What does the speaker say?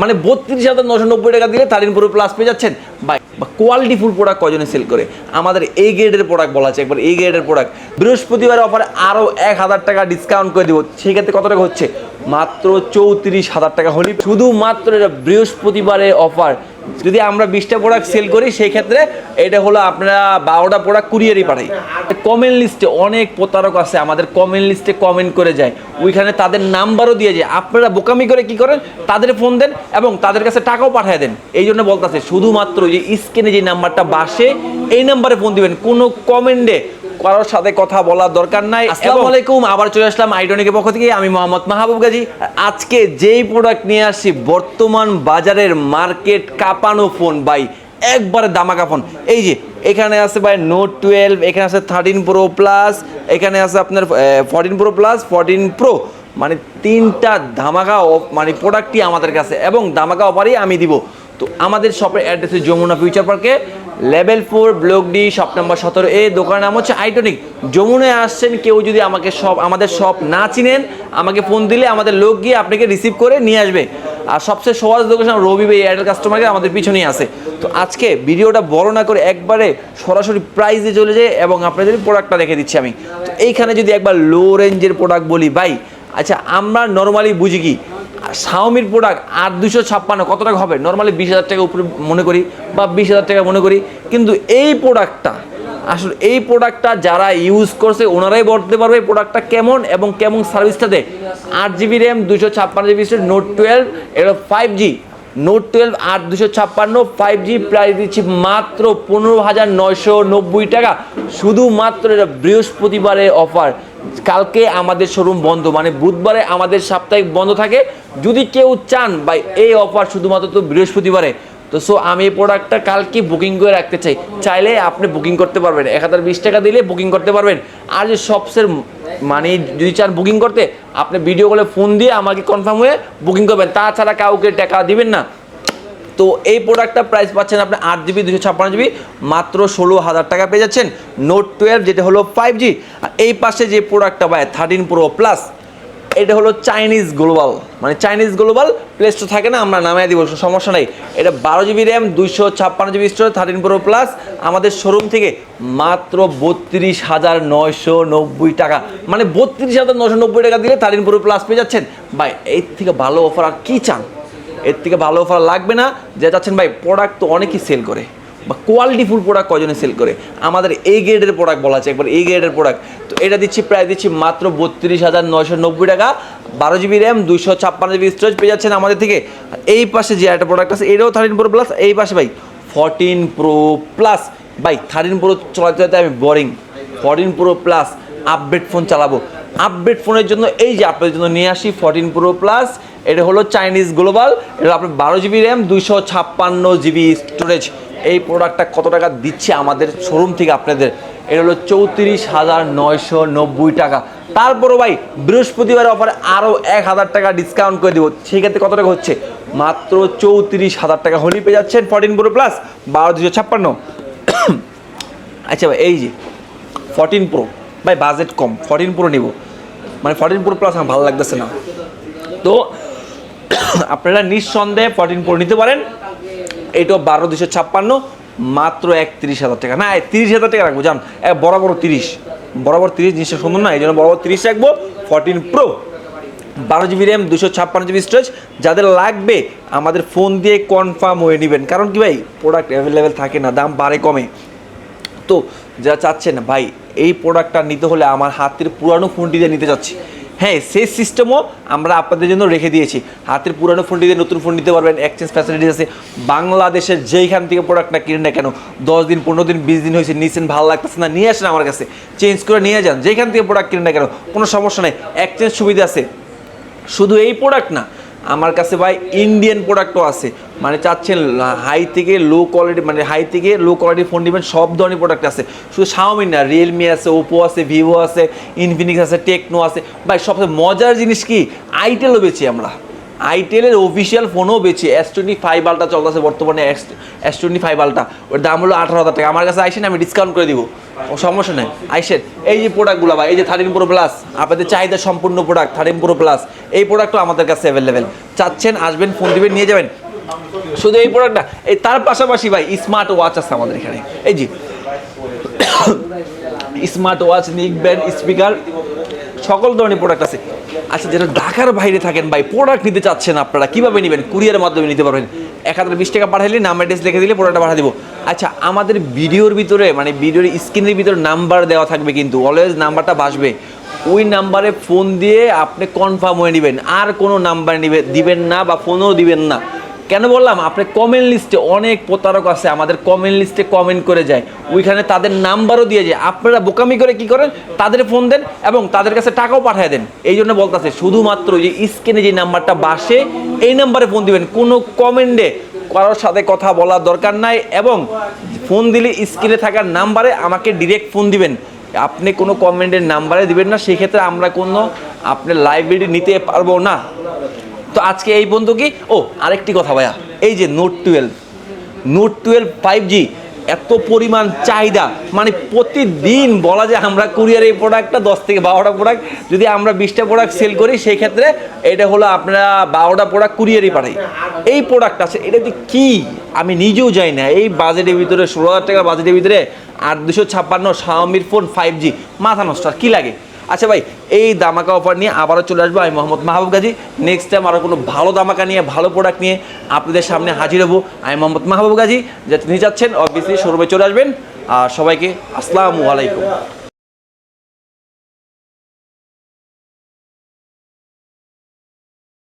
মানে বত্রিশ হাজার নশো নব্বই টাকা দিলে থার্টিন প্রো প্লাস পেয়ে যাচ্ছেন। বাই বা কোয়ালিটিফুল প্রোডাক্ট কজনে সেল করে? আমাদের এই গ্রেডের প্রোডাক্ট বলা আছে, একবার এই গ্রেডের প্রোডাক্ট বৃহস্পতিবার অফারে আরও এক হাজার টাকা ডিসকাউন্ট করে দিব। সেক্ষেত্রে কত টাকা হচ্ছে? মাত্র চৌত্রিশ হাজার টাকা হলে। শুধুমাত্র এটা বৃহস্পতিবারের অফার যদি আমরা বিশটা প্রোডাক্ট সেল করি, সেই ক্ষেত্রে এটা হলো আপনারা বারোটা প্রোডাক্ট কুরিয়ারই পাঠাই। কমেন্ট লিস্টে অনেক প্রতারক আছে, আমাদের কমেন্ট লিস্টে কমেন্ট করে যায়। ওইখানে তাদের নাম্বারও দিয়ে যায়। আপনারা বোকামি করে কি করেন? তাদের ফোন দেন এবং তাদের কাছে টাকাও পাঠিয়ে দেন। এই জন্য বলতেছে, শুধুমাত্র যে স্ক্রিনে যে নাম্বারটা বাসে, এই নাম্বারে ফোন দিবেন। কোনো কমেন্টে কারোর সাথে কথা বলার দরকার নাই আসসালামু আলাইকুম আবার চলে আসলাম আইডনিকের পক্ষ থেকে। আমি মোহাম্মদ মাহবুব গাজী। আজকে যেই প্রোডাক্ট নিয়ে আসছি বর্তমান বাজারের মার্কেট কাঁপানো ফোন বাই একবারে দামাকা ফোন এই যে এখানে আছে ভাই নোট টুয়েলভ এখানে আছে থার্টিন প্রো প্লাস এখানে আছে আপনার fourteen pro plus fourteen pro মানে তিনটা ধামাকা মানে প্রোডাক্টই আমাদের কাছে। এবং ধামাকা অফারই আমি দিব। তো আমাদের শপের অ্যাড্রেস যমুনা ফিউচার পার্কে level four block D shop number সতেরো এ। দোকানের নাম হচ্ছে আইটনিক যমুনায় আসছেন, কেউ যদি আমাকে সব আমাদের শপ না চিনেন, আমাকে ফোন দিলে আমাদের লোক গিয়ে আপনাকে রিসিভ করে নিয়ে আসবে। আর সবচেয়ে সহজ লোকেশন রবি ভাই এয়ারটেল কাস্টমারকে আমাদের পিছনেই আছে। তো আজকে ভিডিওটা বড় না করে একবারে সরাসরি প্রাইজে চলে যায় এবং আপনাদের প্রোডাক্টটা রেখে দিচ্ছি আমি। তো এইখানে যদি একবার লো রেঞ্জের প্রোডাক্ট বলি, ভাই আচ্ছা আমরা নর্মালি বুঝি কি? শাওমির প্রোডাক্ট আট দুশো ছাপ্পান্ন, কত টাকা হবে? নর্মালি বিশ হাজার টাকা উপরে মনে করি বা বিশ হাজার টাকা মনে করি। কিন্তু এই প্রোডাক্টটা আসলে এই প্রোডাক্টটা যারা ইউজ করছে, ওনারাই বলতে পারবে এই প্রোডাক্টটা কেমন এবং কেমন সার্ভিসটা দেয়। আট জিবি র্যাম দুশো ছাপ্পান্ন জিবি নোট টুয়েলভ এটা ফাইভ জি নোট টুয়েলভ আট দুশো ছাপ্পান্ন ফাইভ জি প্রাইস দিচ্ছি মাত্র পনেরো হাজার নয়শো নব্বই টাকা। শুধুমাত্র এটা বৃহস্পতিবারের অফার কালকে আমাদের শোরুম বন্ধ মানে বুধবারে আমাদের সাপ্তাহিক বন্ধ থাকে। যদি কেউ চান বা এই অফার শুধুমাত্র তো বৃহস্পতিবারে। তো সো আমি এই প্রোডাক্টটা কালকে বুকিং করে রাখতে চাই। চাইলে আপনি বুকিং করতে পারবেন। এক হাজার বিশ টাকা দিলে বুকিং করতে পারবেন। আর যে সবসের মানে যদি চান বুকিং করতে, আপনি ভিডিও কলে ফোন দিয়ে আমাকে কনফার্ম হয়ে বুকিং করবেন। তাছাড়া কাউকে টাকা দিবেন না। তো এই প্রোডাক্টটা প্রাইস পাচ্ছেন আপনি আট জিবি দুশো ছাপ্পান্ন জিবি মাত্র ষোলো হাজার টাকা পেয়ে যাচ্ছেন। নোট টুয়েলভ যেটা হলো ফাইভ জি আর এই পাশে যে প্রোডাক্টটা পায় থার্টিন প্রো প্লাস এটা হলো চাইনিজ গ্লোবাল মানে চাইনিজ গ্লোবাল প্লেস তো থাকে না, আমরা নামায় দিব সমস্যা নেই। এটা বারো জিবি র্যাম দুইশো ছাপ্পান্ন GB store thirteen pro plus আমাদের শোরুম থেকে মাত্র বত্রিশ হাজার নয়শো নব্বই টাকা। মানে বত্রিশ হাজার নয়শো নব্বই টাকা দিলে থার্টিন প্রো প্লাস পেয়ে যাচ্ছেন। ভাই, এর থেকে ভালো অফার আর কী চান? এর থেকে ভালো অফার লাগবে না। যে চাচ্ছেন, ভাই প্রোডাক্ট তো অনেকেই সেল করে, বা কোয়ালিটি ফুল প্রোডাক্ট কজনে সেল করে? আমাদের এই গ্রেডের প্রোডাক্ট বলা আছে, একবার এই গ্রেডের প্রোডাক্ট তো এটা দিচ্ছি প্রায় দিচ্ছি মাত্র বত্রিশ হাজার নয়শো নব্বই টাকা। বারো জিবি র্যাম দুইশো ছাপ্পান্ন জিবি স্টোরেজ পেয়ে যাচ্ছেন আমাদের থেকে। এই পাশে যে একটা প্রোডাক্ট আছে, এটাও থার্টিন প্রো প্লাস এই পাশে, ভাই ফোরটিন প্রো প্লাস ভাই থার্টিন প্রো চলাতে আমি boring fourteen pro plus update phone চালাবো। আপডেট ফোনের জন্য, এই যে আপনাদের জন্য নিয়ে আসি ফোরটিন প্রো প্লাস এটা হলো চাইনিজ গ্লোবাল এটা আপনার বারো জিবি র্যাম দুইশো ছাপ্পান্ন জিবি স্টোরেজ এই প্রোডাক্টটা কত টাকা দিচ্ছে আমাদের শোরুম থেকে আপনাদের? এটা হলো চৌত্রিশ হাজার নয়শো নব্বই টাকা। তারপরও ভাই বৃহস্পতিবার অফারে আরও এক হাজার টাকা ডিসকাউন্ট করে দেবো। সেক্ষেত্রে কত টাকা হচ্ছে? মাত্র চৌত্রিশ হাজার টাকা হলেই পেয়ে যাচ্ছেন ফোরটিন প্রো প্লাস বারো দুশো ছাপ্পান্ন। আচ্ছা ভাই, এই যে ফোরটিন প্রো ভাই বাজেট কম ফোরটিন প্রো নিব। মানে ফোরটিন প্রো প্লাস আমার ভালো লাগতেছে না। তো আপনারা নিঃসন্দেহে ফোরটিন প্রো নিতে পারেন। এইটাও বারো দুশো ছাপ্পান্ন, মাত্র একত্রিশ হাজার টাকা। না তিরিশ হাজার টাকা রাখব, জান বরাবর তিরিশ। বরাবর তিরিশ জিনিসটা সুন্দর না, এই জন্য বরাবর তিরিশ রাখব ফোরটিন প্রো বারো জিবি র্যাম দুশো ছাপ্পান্ন জিবি স্টোরেজ যাদের লাগবে আমাদের ফোন দিয়ে কনফার্ম হয়ে নেবেন। কারণ কি ভাই প্রোডাক্ট অ্যাভেলেবেল থাকে না, দাম বাড়ে কমে। তো যারা চাচ্ছেন, ভাই, এই প্রোডাক্টটা নিতে হলে আমার হাতের পুরানো ফোনটি দিয়ে নিতে চাচ্ছি হ্যাঁ সেই সিস্টেমও আমরা আপনাদের জন্য রেখে দিয়েছি। হাতের পুরানো ফোনটি দিয়ে নতুন ফোন নিতে পারবেন এক্সচেঞ্জ ফ্যাসিলিটিস আছে। বাংলাদেশের যেইখান থেকে প্রোডাক্টটা কিনে না কেন, দশ দিন, পনেরো দিন, বিশ দিন হয়েছে নিয়েছেন ভালো লাগতেছে না, নিয়ে আসেন আমার কাছে। চেঞ্জ করে নিয়ে যান। যেখান থেকে প্রোডাক্ট কিনে না কেন, কোনো সমস্যা নেই। এক্সচেঞ্জ সুবিধা আছে। শুধু এই প্রোডাক্ট না, আমার কাছে ভাই ইন্ডিয়ান প্রোডাক্টও আছে। মানে চাচ্ছেন হাই থেকে লো কোয়ালিটি মানে হাই থেকে লো কোয়ালিটির ফোন নেবেন, সব ধরনের প্রোডাক্ট আছে। শুধু শাওমি না রিয়েলমি আছে ওপো আছে ভিভো আছে ইনফিনিক্স আছে টেকনো আছে। ভাই, সবচেয়ে মজার জিনিস কি? আইটেলও বেছি আমরা। আইটেলের অফিসিয়াল ফোনও বেছি এস টোয়েন্টি ফাইভ আলটা চলতেছে বর্তমানে এস টোয়েন্টি ফাইভ আলটা ওর দাম হলো আঠারো হাজার টাকা। আমার কাছে আইসেন আমি ডিসকাউন্ট করে দিব। সমস্যা নেই। আইসেন এই যে প্রোডাক্টগুলো ভাই, এই যে থার্টিন প্রো প্লাস আপনাদের চাহিদা সম্পূর্ণ প্রোডাক্ট থার্টিন প্রো প্লাস এই প্রোডাক্টও আমাদের কাছে অ্যাভেলেবেল চাচ্ছেন, আসবেন ফোন দিবেন, নিয়ে যাবেন। শুধু এই প্রোডাক্টটা এই তার পাশাপাশি ভাই স্মার্ট ওয়াচ আছে আমাদের এখানে। এই G smart watch neck band speaker সকল ধরনের প্রোডাক্ট আছে। আচ্ছা যেটা ঢাকার বাইরে থাকেন ভাই প্রোডাক্ট নিতে চাচ্ছেন আপনারা, কীভাবে নেবেন? কুরিয়ারের মাধ্যমে নিতে পারবেন। এক হাজার বিশ টাকা পাঠাইলে নাম্বার অ্যাড্রেস লিখে দিলে প্রোডাক্টটা পাঠা দিব। আচ্ছা আমাদের ভিডিওর ভিতরে মানে ভিডিওর স্ক্রিনের ভিতরে নাম্বার দেওয়া থাকবে কিন্তু অলওয়েজ নাম্বারটা বাসবে ওই নাম্বারে ফোন দিয়ে আপনি কনফার্ম হয়ে নেবেন। আর কোনো নাম্বার নিবে দিবেন না বা ফোনও দিবেন না। কেন বললাম? আপনি কমেন্ট লিস্টে অনেক প্রতারক আছে, আমাদের কমেন্ট লিস্টে কমেন্ট করে যায়। ওইখানে তাদের নাম্বারও দিয়ে যায়। আপনারা বোকামি করে কি করেন? তাদের ফোন দেন এবং তাদের কাছে টাকাও পাঠিয়ে দেন। এই জন্য বলতেছে, শুধুমাত্র যে স্ক্রিনে যে নাম্বারটা বাসে, এই নাম্বারে ফোন দিবেন। কোনো কমেন্টে কারোর সাথে কথা বলার দরকার নাই এবং ফোন দিলে স্ক্রিনে থাকার নাম্বারে আমাকে ডিরেক্ট ফোন দিবেন। আপনি কোনো কমেন্টের নাম্বারে দিবেন না। সেক্ষেত্রে আমরা কোনো আপনার লাইব্রেরি নিতে পারব না। আজকে এই বন্ধু কি? ও, আরেকটি কথা ভাইয়া। এই যে note twelve note twelve five G এত পরিমাণ চাহিদা। মানে প্রতিদিন বলা যায় আমরা কুরিয়ার এই প্রোডাক্টটা দশ থেকে বারোটা প্রোডাক্ট যদি আমরা বিশটা প্রোডাক্ট সেল করি, সেই ক্ষেত্রে এটা হলো আপনারা বারোটা প্রোডাক্ট কুরিয়ারই পাঠাই। এই প্রোডাক্ট আছে, এটা কী? আমি নিজেও যাই না। এই বাজেটের ভিতরে, ষোলো হাজার টাকার বাজেটের ভিতরে আট দুশো ছাপ্পান্ন শাওমির ফোন ফাইভ জি মাথা নষ্ট কী লাগে? আচ্ছা ভাই, এই দামাকা অফার নিয়ে আবারও চলে আসব আমি মোহাম্মদ মাহবুব গাজী। নেক্সট টাইম আরও কোনো ভালো দামাকা নিয়ে, ভালো প্রোডাক্ট নিয়ে আপনাদের সামনে হাজির হব আমি মোহাম্মদ মাহবুব গাজী। যাতে নিয়ে যাচ্ছেন অবভিয়াসলি শোরুমে চলে আসবেন। আর সবাইকে আসসালামু আলাইকুম।